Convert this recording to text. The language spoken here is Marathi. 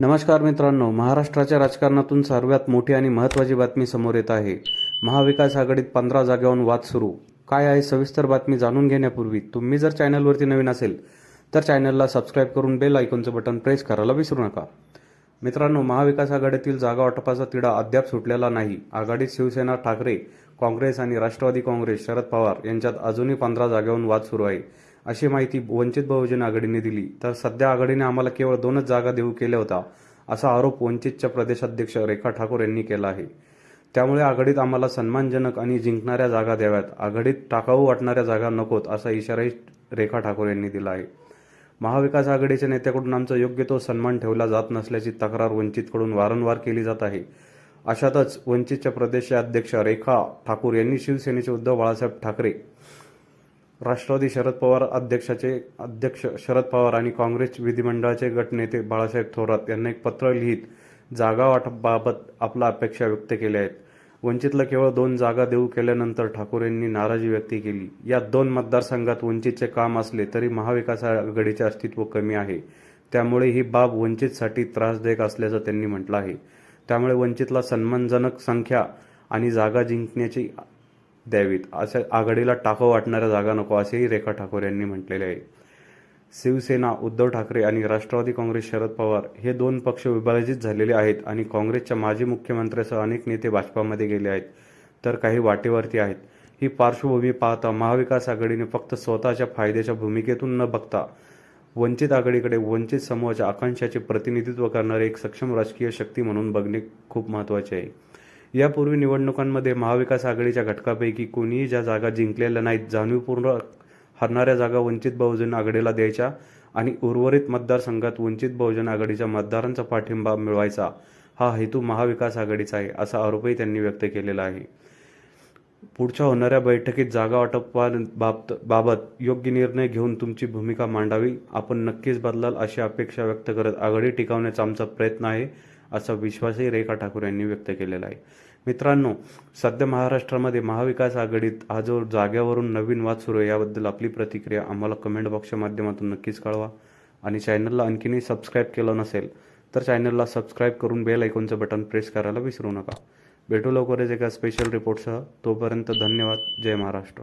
नमस्कार मित्रांनो महाराष्ट्राच्या राजकारणातून सर्वात मोठी आणि महत्त्वाची बातमी समोर येत आहे. महाविकास आघाडीत पंधरा जागेवरून वाद सुरू. काय आहे सविस्तर बातमी जाणून घेण्यापूर्वी तुम्ही जर चॅनलवरती नवीन असेल तर चॅनलला सबस्क्राईब करून बेल आयकॉनचं बटन प्रेस करायला विसरू नका. मित्रांनो महाविकास आघाडीतील जागा वाटपाचा तिढा अद्याप सुटलेला नाही. आघाडीत शिवसेना ठाकरे काँग्रेस आणि राष्ट्रवादी काँग्रेस शरद पवार यांच्यात अजूनही पंधरा जागेवरून वाद सुरू आहे. अशी माहिती वंचित बहुजन आघाडीने दिली. तर सध्या आघाडीने आम्हाला केवळ दोनच जागा देऊ केल्या होता असा आरोप वंचितच्या प्रदेशाध्यक्ष रेखा ठाकूर यांनी केला आहे. त्यामुळे आघाडीत आम्हाला सन्मानजनक आणि जिंकणाऱ्या जागा द्याव्यात. आघाडीत टाकाऊ वाटणाऱ्या जागा नकोत असा इशाराही रेखा ठाकूर यांनी दिला आहे. महाविकास आघाडीच्या नेत्याकडून आमचा योग्य तो सन्मान ठेवला जात नसल्याची तक्रार वंचितकडून वारंवार केली जात आहे. अशातच वंचितच्या प्रदेशाध्यक्ष रेखा ठाकूर यांनी शिवसेनेचे उद्धव बाळासाहेब ठाकरे राष्ट्रवादी शरद पवार अध्यक्षाचे अध्यक्ष शरद पवार आणि काँग्रेस विधिमंडळाचे गटनेते बाळासाहेब थोरात यांना एक पत्र लिहित जागा वाटपाबाबत आपल्या अपेक्षा व्यक्त केल्या आहेत. वंचितला केवळ दोन जागा देऊ केल्यानंतर ठाकूर यांनी नाराजी व्यक्त केली. या दोन मतदारसंघात वंचितचे काम असले तरी महाविकास आघाडीचे अस्तित्व कमी आहे. त्यामुळे ही बाब वंचितसाठी त्रासदायक असल्याचं त्यांनी म्हटलं आहे. त्यामुळे वंचितला सन्मानजनक संख्या आणि जागा जिंकण्याची द्यावीत. अशा आघाडीला टाको वाटणाऱ्या जागा नको असेही रेखा ठाकूर यांनी म्हटलेले आहे. शिवसेना उद्धव ठाकरे आणि राष्ट्रवादी काँग्रेस शरद पवार हे दोन पक्ष विभाजित झालेले आहेत आणि काँग्रेसच्या माजी मुख्यमंत्र्यासह अनेक नेते भाजपामध्ये गेले आहेत तर काही वाटेवरती आहेत. ही पार्श्वभूमी पाहता महाविकास आघाडीने फक्त स्वतःच्या फायद्याच्या भूमिकेतून न बघता वंचित आघाडीकडे वंचित समूहाच्या आकांक्षाचे प्रतिनिधित्व करणारे एक सक्षम राजकीय शक्ती म्हणून बघणे खूप महत्त्वाचे आहे. यापूर्वी निवडणुकांमध्ये महाविकास आघाडीच्या घटकापैकी कोणीही ज्या जागा जिंकलेल्या नाहीत जाणीवपूर्ण हरणाऱ्या जागा वंचित बहुजन आघाडीला द्यायच्या आणि उर्वरित मतदारसंघात वंचित बहुजन आघाडीच्या मतदारांचा पाठिंबा मिळवायचा हा हेतू महाविकास आघाडीचा आहे असा आरोपही त्यांनी व्यक्त केलेला आहे. पुढच्या होणाऱ्या बैठकीत जागा वाटपाबाबत बाबत योग्य निर्णय घेऊन तुमची भूमिका मांडावी. आपण नक्कीच बदलाल अशी अपेक्षा व्यक्त करत आघाडी टिकवण्याचा आमचा प्रयत्न आहे. असा विश्वासही रेखा ठाकूर यांनी व्यक्त केलेला आहे. मित्रांनो सध्या महाराष्ट्रामध्ये महाविकास आघाडीत हा जो जाग्यावरून नवीन वाद सुरू आहे याबद्दल आपली प्रतिक्रिया आम्हाला कमेंट बॉक्सच्या माध्यमातून नक्कीच कळवा. आणि चॅनलला आणखीनही सबस्क्राईब केलं नसेल तर चॅनलला सबस्क्राईब करून बेल ऐकूनचं बटन प्रेस करायला विसरू नका. भेटू लवकरच एका स्पेशल रिपोर्टसह तोपर्यंत धन्यवाद. जय महाराष्ट्र.